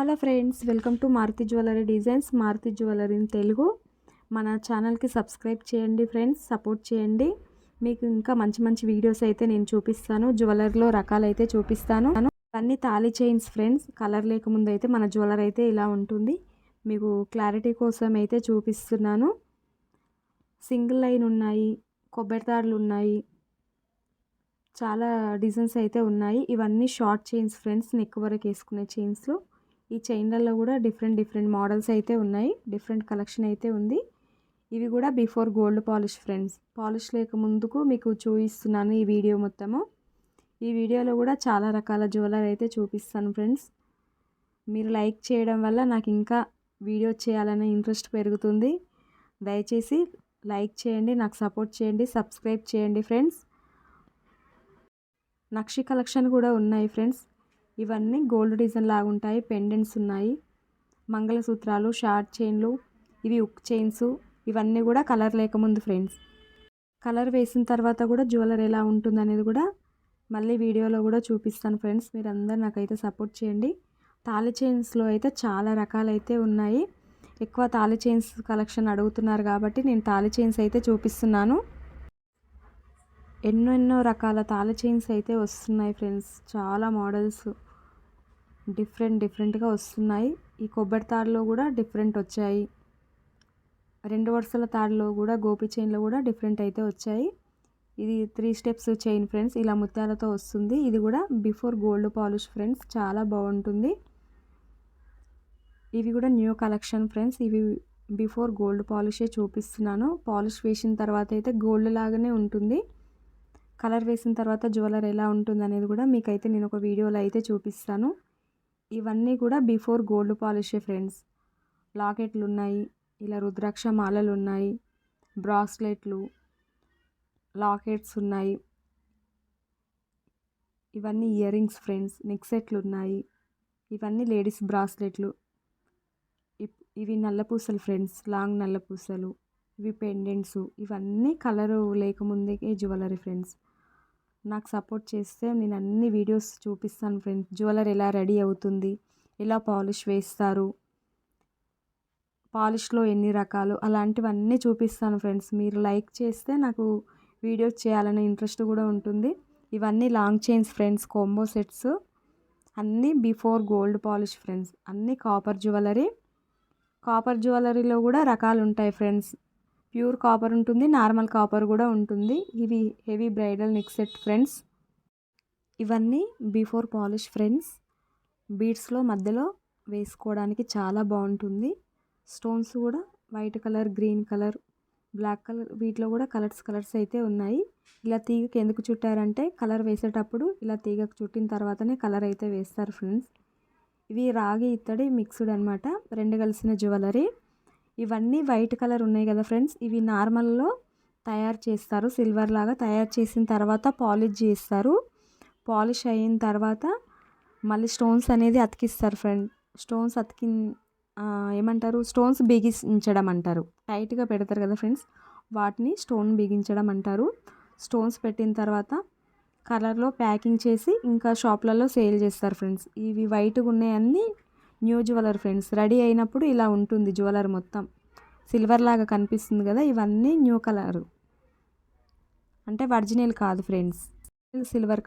Hello friends welcome to Maruti jewellery designs Maruti jewellery in Telugu. మన ఛానల్కి subscribe చేయండి friends support చేయండి. మీకు ఇంకా మంచి మంచి వీడియోస్ అయితే నేను చూపిస్తాను. జ్యువెలరీలో రకాలైతే చూపిస్తాను. అన్ని తాళి చైన్స్ ఫ్రెండ్స్ కలర్ లేకముందు అయితే మన జ్యువెలరీ అయితే ఇలా ఉంటుంది. మీకు క్లారిటీ కోసం అయితే చూపిస్తున్నాను. సింగిల్ లైన్ ఉన్నాయి కొబ్బరి తాడులు ఉన్నాయి చాలా డిజైన్స్ అయితే ఉన్నాయి. ఇవన్నీ షార్ట్ చైన్స్ ఫ్రెండ్స్ నెక్ వరకు వేసుకునే చైన్స్లో. ఈ చైన్లలో కూడా డిఫరెంట్ డిఫరెంట్ మోడల్స్ అయితే ఉన్నాయి. డిఫరెంట్ కలెక్షన్ అయితే ఉంది. ఇవి కూడా before gold polish friends. Polish లేక ముందుకు మీకు చూపిస్తున్నాను ఈ వీడియో మొత్తము. ఈ వీడియోలో కూడా చాలా రకాల జ్యువెలరీ అయితే చూపిస్తాను ఫ్రెండ్స్. మీరు లైక్ చేయడం వల్ల నాకు ఇంకా వీడియో చేయాలనే ఇంట్రెస్ట్ పెరుగుతుంది. దయచేసి లైక్ చేయండి నాకు సపోర్ట్ చేయండి సబ్స్క్రైబ్ చేయండి ఫ్రెండ్స్. నక్షి కలెక్షన్ కూడా ఉన్నాయి ఫ్రెండ్స్. ఇవన్నీ గోల్డ్ డిజైన్ లాగా ఉంటాయి పెండెంట్స్ ఉన్నాయి మంగళసూత్రాలు షార్ట్ చైన్లు ఇవి ఉక్ చైన్స్ ఇవన్నీ కూడా కలర్ లేకముందు ఫ్రెండ్స్. కలర్ వేసిన తర్వాత కూడా జ్యువెలరీ ఎలా ఉంటుంది అనేది కూడా మళ్ళీ వీడియోలో కూడా చూపిస్తాను ఫ్రెండ్స్. మీరందరూ నాకైతే సపోర్ట్ చేయండి. తాళి చైన్స్లో అయితే చాలా రకాలైతే ఉన్నాయి. ఎక్కువ తాళి చైన్స్ కలెక్షన్ అడుగుతున్నారు కాబట్టి నేను తాళి చైన్స్ అయితే చూపిస్తున్నాను. ఎన్నో ఎన్నో రకాల తాళి చైన్స్ అయితే వస్తున్నాయి ఫ్రెండ్స్. చాలా మోడల్స్. డిఫరెంట్ డిఫరెంట్గా వస్తున్నాయి. ఈ కొబ్బరి తాడులో కూడా డిఫరెంట్ వచ్చాయి. రెండు వరుసల తాడులో కూడా గోపి చైన్లో కూడా డిఫరెంట్ అయితే వచ్చాయి. ఇది త్రీ స్టెప్స్ చైన్ ఫ్రెండ్స్ ఇలా ముత్యాలతో వస్తుంది. ఇది కూడా బిఫోర్ గోల్డ్ పాలిష్ ఫ్రెండ్స్ చాలా బాగుంటుంది. ఇవి కూడా న్యూ కలెక్షన్ ఫ్రెండ్స్ ఇవి బిఫోర్ గోల్డ్ పాలిషే చూపిస్తున్నాను. పాలిష్ వేసిన తర్వాత అయితే గోల్డ్ లాగానే ఉంటుంది. కలర్ వేసిన తర్వాత జ్యువెలర్ ఎలా ఉంటుంది అనేది కూడా మీకైతే నేను ఒక వీడియోలో అయితే చూపిస్తాను. ఇవన్నీ కూడా బిఫోర్ గోల్డ్ పాలిషే ఫ్రెండ్స్. లాకెట్లు ఉన్నాయి ఇలా రుద్రాక్ష మాలలు ఉన్నాయి బ్రాస్లెట్లు లాకెట్స్ ఉన్నాయి ఇవన్నీ ఇయర్ రింగ్స్ ఫ్రెండ్స్ నెక్ సెట్లు ఉన్నాయి ఇవన్నీ లేడీస్ బ్రాస్లెట్లు. ఇవి నల్లపూసలు ఫ్రెండ్స్ లాంగ్ నల్లపూసలు. ఇవి పెండెంట్స్. ఇవన్నీ కలరు లేకముందే జ్యువెలరీ ఫ్రెండ్స్. నాకు సపోర్ట్ చేస్తే నేను అన్ని వీడియోస్ చూపిస్తాను ఫ్రెండ్స్. జ్యువెలరీ ఎలా రెడీ అవుతుంది ఎలా పాలిష్ వేస్తారు పాలిష్లో ఎన్ని రకాలు అలాంటివన్నీ చూపిస్తాను ఫ్రెండ్స్. మీరు లైక్ చేస్తే నాకు వీడియోస్ చేయాలనే ఇంట్రెస్ట్ కూడా ఉంటుంది. ఇవన్నీ long chains friends combo sets అన్నీ బిఫోర్ గోల్డ్ పాలిష్ ఫ్రెండ్స్. అన్నీ కాపర్ జ్యువెలరీ కాపర్ జ్యువెలరీలో కూడా రకాలు ఉంటాయి ఫ్రెండ్స్. ప్యూర్ కాపర్ ఉంటుంది నార్మల్ కాపర్ కూడా ఉంటుంది. ఇవి heavy bridal neck set friends. ఇవన్నీ బిఫోర్ పాలిష్ ఫ్రెండ్స్. బీడ్స్లో మధ్యలో వేసుకోవడానికి చాలా బాగుంటుంది. స్టోన్స్ కూడా white colour green colour black colour వీటిలో కూడా కలర్స్ కలర్స్ అయితే ఉన్నాయి. ఇలా తీగకి ఎందుకు చుట్టారంటే కలర్ వేసేటప్పుడు ఇలా తీగకు చుట్టిన తర్వాతనే కలర్ అయితే వేస్తారు ఫ్రెండ్స్. ఇవి రాగి ఇత్తడి మిక్స్డ్ అనమాట రెండు కలిసిన జ్యువెలరీ. ఇవన్నీ వైట్ కలర్ ఉన్నాయి కదా ఫ్రెండ్స్. ఇవి నార్మల్లో తయారు చేస్తారు. సిల్వర్ లాగా తయారు చేసిన తర్వాత పాలిష్ చేస్తారు. పాలిష్ అయిన తర్వాత మళ్ళీ స్టోన్స్ అనేది అతికిస్తారు ఫ్రెండ్. స్టోన్స్ అతికి ఏమంటారు? స్టోన్స్ బిగించడం అంటారు. టైట్గా పెడతారు కదా ఫ్రెండ్స్. వాటిని స్టోన్ బిగించడం అంటారు. స్టోన్స్ పెట్టిన తర్వాత కలర్లో ప్యాకింగ్ చేసి ఇంకా షాప్లలో సేల్ చేస్తారు ఫ్రెండ్స్. ఇవి వైట్గా ఉన్నాయన్నీ న్యూ జ్యువెలర్ ఫ్రెండ్స్ రెడీ అయినప్పుడు ఇలా ఉంటుంది జ్యువెలర్ మొత్తం. సిల్వర్ లాగా కనిపిస్తుంది కదా ఇవన్నీ న్యూ కలర్. అంటే ఒరిజినల్ కాదు ఫ్రెండ్స్. సిల్వర్